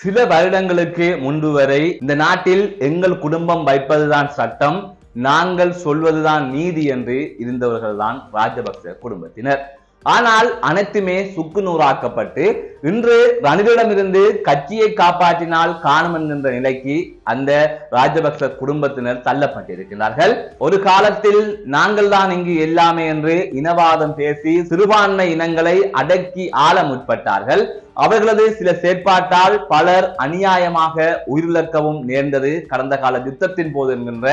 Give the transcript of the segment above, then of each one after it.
சில வருடங்களுக்கு முன்பு வரை இந்த நாட்டில் எங்கள் குடும்பம் வைப்பதுதான் சட்டம் நாங்கள் சொல்வதுதான் நீதி என்று இருந்தவர்கள்தான் ராஜபக்ச குடும்பத்தினர். ஆனால் அனைத்துமே சுக்கு நூறாக்கப்பட்டு இன்று ரணிலிடமிருந்து கட்சியை காப்பாற்றினால் காணும் என்கின்ற நிலைக்கு அந்த ராஜபக்ச குடும்பத்தினர் தள்ளப்பட்டிருக்கிறார்கள் ஒரு காலத்தில் நாங்கள் தான் இங்கு எல்லாமே என்று இனவாதம் பேசி சிறுபான்மை இனங்களை அடக்கி ஆள முற்பட்டார்கள். அவர்களது சில செயற்பாட்டால் பலர் அநியாயமாக உயிரிழக்கவும் நேர்ந்தது. கடந்த கால யுத்தத்தின் போது என்கின்ற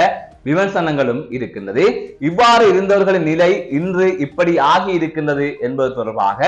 விமர்சனங்களும் இருக்கின்றது. இவ்வாறு இருந்தவர்களின் நிலை இன்று இப்படி ஆகி இருக்கின்றது என்பது தொடர்பாக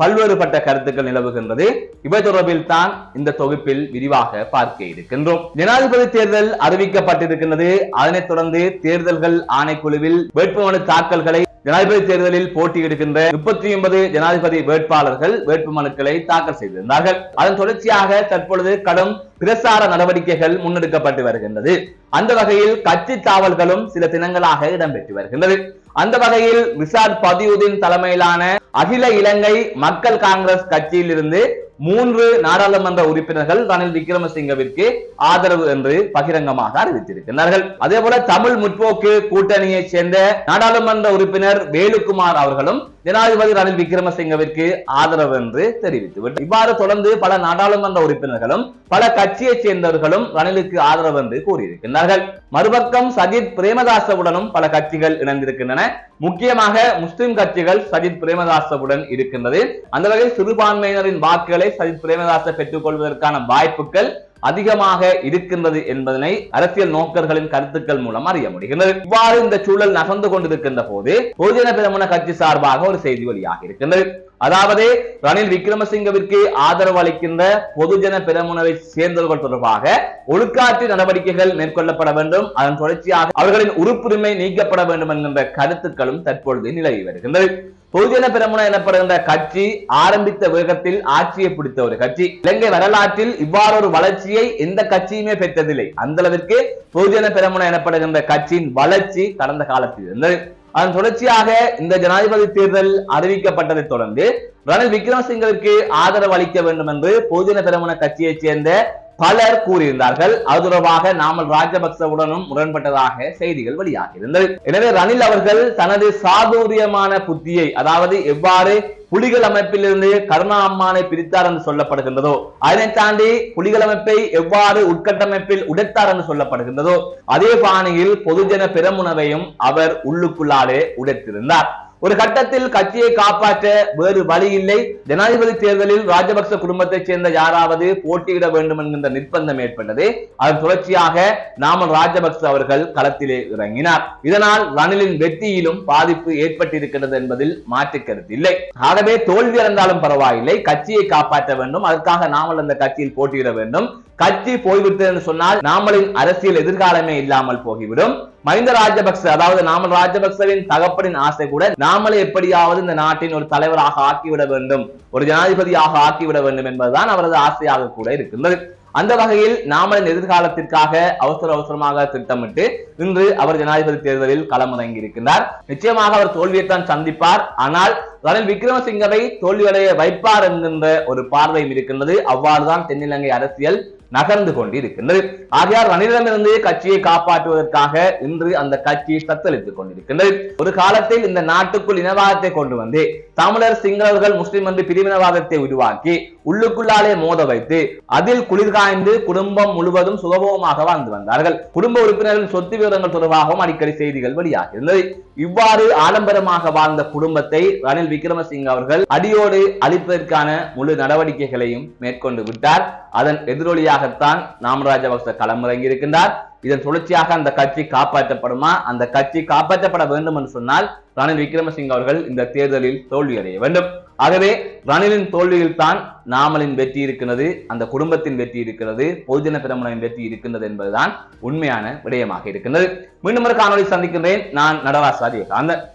பல்வேறுபட்ட கருத்துக்கள் நிலவுகின்றது. இவை தொடர்பில் தான் இந்த தொகுப்பில் விரிவாக பார்க்க இருக்கின்றோம். ஜனாதிபதி தேர்தல் அறிவிக்கப்பட்டிருக்கின்றது. அதனைத் தொடர்ந்து தேர்தல்கள் ஆணைக்குழுவில் வேட்புமனு தாக்கல்களை ஜனாதிபதி தேர்தலில் போட்டியிடுகின்ற முப்பத்தி ஒன்பது ஜனாதிபதி வேட்பாளர்கள் வேட்புமனுக்களை தாக்கல் செய்திருந்தார்கள். அதன் தொடர்ச்சியாக தற்பொழுது கடும் பிரசார நடவடிக்கைகள் முன்னெடுக்கப்பட்டு வருகின்றது. அந்த வகையில் கட்சி தாவல்களும் சில தினங்களாக இடம்பெற்று வருகின்றது. அந்த வகையில் ரிசார்ட் பதியுதீன் தலைமையிலான அகில இலங்கை மக்கள் காங்கிரஸ் கட்சியில் இருந்து மூன்று நாடாளுமன்ற உறுப்பினர்கள் ரணில் விக்ரமசிங்கவிற்கு ஆதரவு என்று பகிரங்கமாக அறிவித்திருக்கிறார்கள் அதே போல தமிழ் முற்போக்கு கூட்டணியைச் சேர்ந்த நாடாளுமன்ற உறுப்பினர் வேலுக்குமார் அவர்களும் ஜனாதிபதி ரணில் விக்ரமசிங்கவிற்கு ஆதரவு என்று தெரிவித்துவிட்டார் இவ்வாறு தொடர்ந்து பல நாடாளுமன்ற உறுப்பினர்களும் பல கட்சியைச் சேர்ந்தவர்களும் ரணிலுக்கு ஆதரவு என்று கூறியிருக்கின்றார்கள். மறுபக்கம் சஜித் பிரேமதாசவுடனும் பல கட்சிகள் இணைந்திருக்கின்றன. முக்கியமாக முஸ்லிம் கட்சிகள் சஜித் பிரேமதாசவுடன் இருக்கின்றது. அந்த வகையில் சிறுபான்மையினரின் வாக்குகளை சஜித் பிரேமதாச பெற்றுக் கொள்வதற்கான வாய்ப்புகள் அதிகமாக இருக்கின்றது என்பதனை அரசியல் நோக்கர்களின் கருத்துக்கள் மூலம் அறிய முடிகின்றது. இவ்வாறு இந்த சூழல் நகர்ந்து கொண்டிருக்கின்ற போது பொதுஜன பெரமுன கட்சி சார்பாக ஒரு செய்தி வெளியாக இருக்கின்றது. அதாவது ரணில் விக்ரமசிங்கவிற்கு ஆதரவு அளிக்கின்ற பொதுஜன பிரமுனவை சேர்ந்தவர்கள் தொடர்பாக ஒழுக்காற்று நடவடிக்கைகள் மேற்கொள்ளப்பட வேண்டும். அதன் தொடர்ச்சியாக அவர்களின் உறுப்புரிமை நீக்கப்பட வேண்டும் என்கின்ற கருத்துக்களும் தற்பொழுது நிலவி வருகின்றது. பொதுஜன பெரமுன எனப்படுகின்ற கட்சி ஆரம்பித்த வேகத்தில் ஆட்சியை பிடித்த ஒரு கட்சி. இலங்கை வரலாற்றில் இவ்வாறு ஒரு வளர்ச்சியை எந்த கட்சியுமே பெற்றதில்லை. அந்த அளவிற்கு பொதுஜன பெரமுன எனப்படுகின்ற கட்சியின் வளர்ச்சி கடந்த காலத்தில் இருந்தது. அதன் தொடர்ச்சியாக இந்த ஜனாதிபதி தேர்தல் அறிவிக்கப்பட்டதை தொடர்ந்து ரணில் விக்ரமசிங்கவிற்கு ஆதரவு அளிக்க வேண்டும் என்று பொதுஜன பெரமுன கட்சியைச் சேர்ந்த பலர் கூறியிருந்தார்கள். அது தொடர்பாக நாமல் ராஜபக்சவுடனும் முரண்பட்டதாக செய்திகள் வெளியாகி இருந்தது எனவே ரணில் அவர்கள் தனது சாதுரியமான புத்தியை அதாவது எவ்வாறு புலிகள் அமைப்பிலிருந்து கருணா அம்மானை பிரித்தார் என்று சொல்லப்படுகின்றதோ அதனை தாண்டி புலிகள் அமைப்பை எவ்வாறு உட்கட்டமைப்பில் உடைத்தார் என்று சொல்லப்படுகின்றதோ அதே பாணியில் பொதுஜன பெருமுனவையும் அவர் உள்ளுக்குள்ளாலே உடைத்திருந்தார். ஒரு கட்டத்தில் கட்சியை காப்பாற்ற வேறு வழி இல்லை. ஜனாதிபதி தேர்தலில் ராஜபக்ச குடும்பத்தைச் சேர்ந்த யாராவது போட்டியிட வேண்டும் என்கின்ற நிர்பந்தம் ஏற்பட்டது. அதன் தொடர்ச்சியாக நாமல் ராஜபக்ச அவர்கள் களத்திலே இறங்கினார். இதனால் ரணிலின் வெற்றியிலும் பாதிப்பு ஏற்பட்டிருக்கிறது என்பதில் மாற்று கருத்து இல்லை. ஆகவே தோல்வி அடைந்தாலும் பரவாயில்லை. கட்சியை காப்பாற்ற வேண்டும். அதற்காக நாமல் அந்த கட்சியில் போட்டியிட வேண்டும். கட்சி போய்விட்டது என்று சொன்னால் நாமலின் அரசியல் எதிர்காலமே இல்லாமல் போகிவிடும். மஹிந்த ராஜபக்ச அதாவது நாமல் ராஜபக்சவின் தகப்பனின் ஆசை கூட நாமளே எப்படியாவது இந்த நாட்டின் ஒரு தலைவராக ஆக்கிவிட வேண்டும். ஒரு ஜனாதிபதியாக ஆக்கிவிட வேண்டும் என்பதுதான் அவரது ஆசையாக கூட இருக்கின்றது. அந்த வகையில் நாமலின் எதிர்காலத்திற்காக அவசர அவசரமாக திட்டமிட்டு இன்று அவர் ஜனாதிபதி தேர்தலில் களமிறங்கி இருக்கின்றார். நிச்சயமாக அவர் தோல்வியைத்தான் சந்திப்பார். ஆனால் ரணில் விக்ரமசிங்கவை தோல்வியடைய வைப்பார் என்கின்ற ஒரு பார்வையும் இருக்கின்றது. அவ்வாறுதான் தென்னிலங்கை அரசியல் நகர்ந்து கொண்டிருக்கின்றது. ஆகையார் ரணிலிடமிருந்து கட்சியை காப்பாற்றுவதற்காக இன்று அந்த கட்சி தத்தளித்துக் கொண்டிருக்கின்றது. ஒரு காலத்தில் இந்த நாட்டுக்குள் இனவாதத்தை கொண்டு வந்து தமிழர் சிங்களவர்கள் முஸ்லிம் என்று பிரிவினவாதத்தை உருவாக்கி உள்ளுக்குள்ளாலே மோத வைத்து அதில் குளிர்காய்ந்து குடும்பம் முழுவதும் சுகபோகமாக வாழ்ந்து வந்தார்கள். குடும்ப உறுப்பினர்களின் சொத்து விவரங்கள் தொடர்பாகவும் அடிக்கடி செய்திகள் வெளியாக இருந்தது இவ்வாறு ஆடம்பரமாக வாழ்ந்த குடும்பத்தை ரணில் விக்ரமசிங்க அவர்கள் அடியோடு அழிப்பதற்கான முழு நடவடிக்கைகளையும் மேற்கொண்டு விட்டார். அதன் எதிரொலியாகத்தான் நாம ராஜபக்ச களமிறங்கி இருக்கின்றார். இதன் தொடர்ச்சியாக அந்த கட்சி காப்பாற்றப்படுமா? அந்த கட்சி காப்பாற்றப்பட வேண்டும் என்று சொன்னால் ரணில் விக்ரமசிங்க அவர்கள் இந்த தேர்தலில் தோல்வியடைய வேண்டும். ஆகவே ரணிலின் தோல்வியில் தான் நாமலின் வெற்றி இருக்கிறது அந்த குடும்பத்தின் வெற்றி இருக்கிறது பொதுஜன பிரமணின் வெற்றி இருக்கின்றது என்பதுதான் உண்மையான விடயமாக இருக்கின்றது. மீண்டும் ஒரு காணொலி சந்திக்கின்றேன். நான் நடராசாரியகாந்தன்